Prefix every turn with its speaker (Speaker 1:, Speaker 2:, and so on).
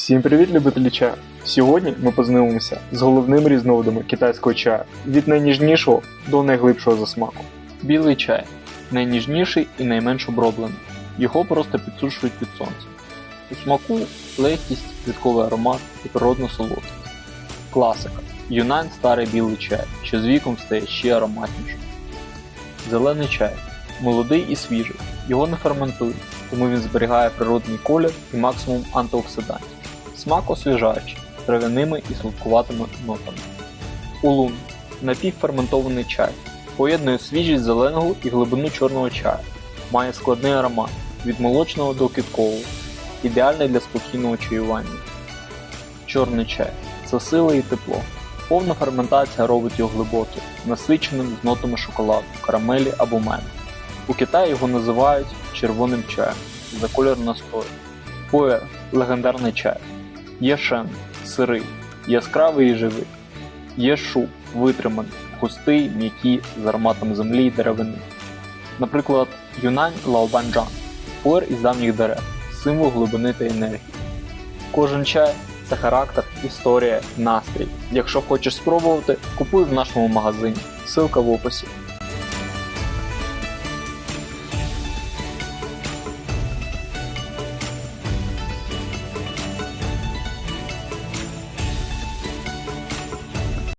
Speaker 1: Всім привіт, любителі чаю! Сьогодні ми познайомимося з головними різновидами китайського чаю від найніжнішого до найглибшого за смаком. Білий чай найніжніший і найменш оброблений. Його просто підсушують під сонцем. У смаку легкість, квітковий аромат і природна солодкість. Класика. Юнань старий білий чай, що з віком стає ще ароматнішим. Зелений чай молодий і свіжий. Його не ферментують, тому він зберігає природний колір і максимум антиоксидантів. Смак освіжаючий, трав'яними і сладкуватими нотами. Улун напівферментований чай. Поєднує свіжість зеленого і глибину чорного чаю. Має складний аромат від молочного до квіткового, ідеальний для спокійного чаювання. Чорний чай це сила і тепло. Повна ферментація робить його глибоким, насиченим з нотами шоколаду, карамелі або меду. У Китаї його називають червоним чаєм за кольор настою. Пуер легендарний чай. Є шен сирий, яскравий і живий. Є шу витриманий, густий, м'який, з ароматом землі і деревини. Наприклад, юнань лаобанджан пуер із давніх дерев, символ глибини та енергії. Кожен чай це характер, історія, настрій. Якщо хочеш спробувати, купуй в нашому магазині. Ссылка в описі.